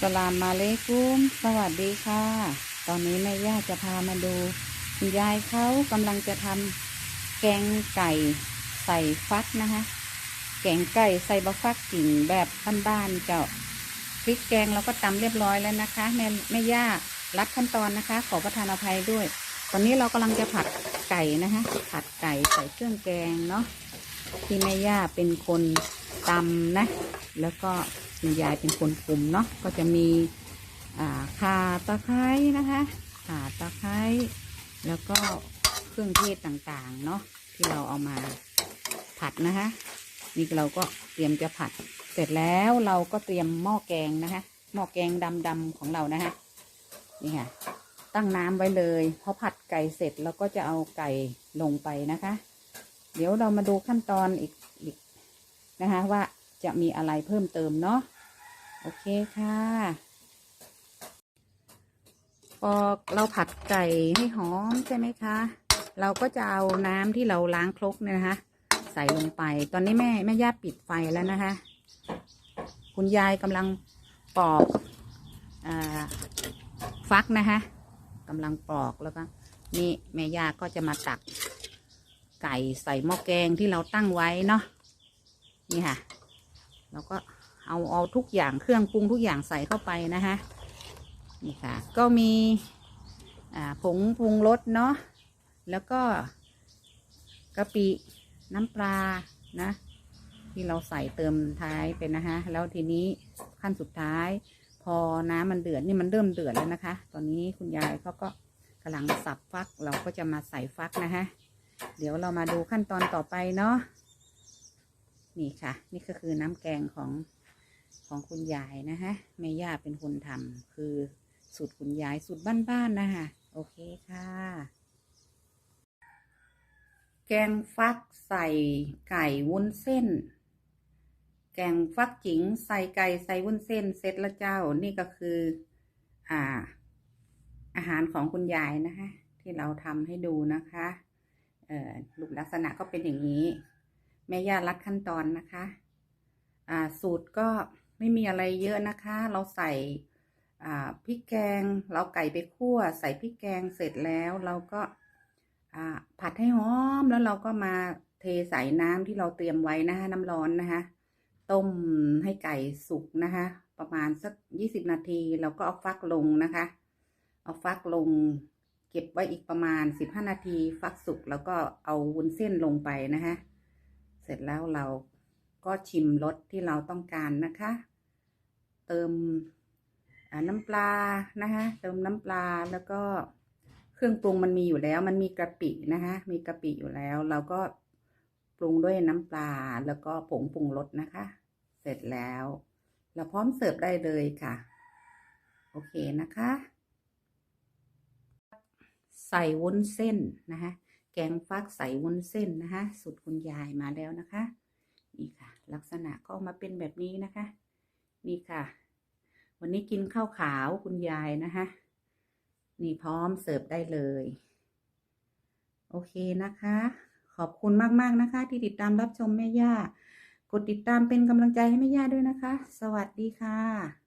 สลามมาเลกุมสวัสดีค่ะ ตอนนี้แม่ย่าจะพามาดูคุณยายเขากำลังจะทำแกงไก่ใส่ฟักนะคะ แกงไก่ใส่บะฟักกิ่งแบบบ้านๆเจ้าพริกแกงเราก็ตำเรียบร้อยแล้วนะคะแม่แม่ย่ารัดขั้นตอนนะคะ ขอประทานอภัยด้วย ตอนนี้เรากำลังจะผัดไก่นะคะ ผัดไก่ใส่เครื่องแกงเนาะที่แม่ย่าเป็นคนตำนะ แล้วก็ คุณยายเป็นคนปรุงเนาะก็จะมีข่าตะไคร้นะคะข่าตะไคร้แล้วก็เครื่องเทศต่างๆเนาะที่เราเอามาผัดนะคะนี่เราก็เตรียมจะผัด เสร็จแล้วเราก็เตรียมหม้อแกงนะคะหม้อแกงดำๆของเรานะคะนี่ค่ะตั้งน้ำไว้เลยพอผัดไก่เสร็จเราก็จะเอาไก่ลงไปนะคะ เดี๋ยวเรามาดูขั้นตอนอีกอีกนะคะ ว่าจะมีอะไรเพิ่มเติมเนาะ โอเคค่ะพอเราผัดไก่ให้หอมใช่ไหมคะ เราก็จะเอาน้ำที่เราล้างครกเนี่ยนะคะ ใส่ลงไป ตอนนี้แม่แม่ย่าปิดไฟแล้วนะคะ คุณยายกำลังปอกอฟักนะคะกำลังปอกแล้วก็นี่แม่ย่าก็จะมาตักไก่ใส่หม้อแกงที่เราตั้งไว้เนาะนี่ค่ะ แล้วก็ เอาเอาทุกอย่างเครื่องปรุงทุกอย่างใส่เข้าไปนะคะนี่ค่ะ ก็มีผงปรุงรสเนาะแล้วก็กะปิน้ำปลานะ ที่เราใส่เติมท้ายไปนะคะแล้วทีนี้ขั้นสุดท้าย พอน้ำมันเดือดนี่มันเริ่มเดือดแล้วนะคะ ตอนนี้คุณยายเขาก็กำลังสับฟักเราก็จะมาใส่ฟักนะคะเดี๋ยวเรามาดูขั้นตอนต่อไปเนาะนี่ค่ะ นี่ก็คือน้ำแกงของ ของคุณยายนะคะแม่ย่าเป็นคนทำคือสูตรคุณยายสูตรบ้านๆนะคะโอเคค่ะ แกงฟักใส่ไก่วุ้นเส้น แกงฟักจิ๋งใส่ไก่ใส่วุ้นเส้นเสร็จแล้วเจ้านี่ก็คือ อ่า อาหารของคุณยายนะคะ ที่เราทำให้ดูนะคะเอ่อรูปลักษณะก็เป็นอย่างนี้ แม่ย่ารัดขั้นตอนนะคะ อ่าสูตรก็ ไม่มีอะไรเยอะนะคะ เราใส่พริกแกง เราไก่ไปคั่ว ใส่พริกแกงเสร็จแล้วเราก็ผัดให้หอมแล้วเราก็มาเทใส่น้ำที่เราเตรียมไว้นะคะ น้ำร้อนนะคะ ต้มให้ไก่สุกนะคะ ประมาณสักยี่สิบนาทีเราก็เอาฟักลงนะคะ เอาฟักลง เก็บไว้อีกประมาณสิบห้านาที ฟักสุกแล้วก็เอาวุ้นเส้นลงไปนะคะ เสร็จแล้วเรา ก็ชิมรสที่เราต้องการนะคะ เติมน้ำปลานะคะเติมน้ำปลาแล้วก็เครื่องปรุงมันมีอยู่แล้ว มันมีกะปินะคะมีกะปิอยู่แล้ว เราก็ปรุงด้วยน้ำปลาแล้วก็ผงปรุงรสนะคะ เสร็จแล้ว เราพร้อมเสิร์ฟได้เลยค่ะ โอเคนะคะ ใส่วุ้นเส้นนะคะ แกงฟักใส่วุ้นเส้นนะคะสูตรคุณยายมาแล้วนะคะ นี่ค่ะ ลักษณะก็มาเป็นแบบนี้นะคะ นี่ค่ะ วันนี้กินข้าวขาวคุณยายนะคะนี่พร้อมเสิร์ฟได้เลย โอเคนะคะ ขอบคุณมากๆนะคะ ที่ติดตามรับชมแม่ย่ากดติดตามเป็นกำลังใจให้แม่ย่าด้วยนะคะ สวัสดีค่ะ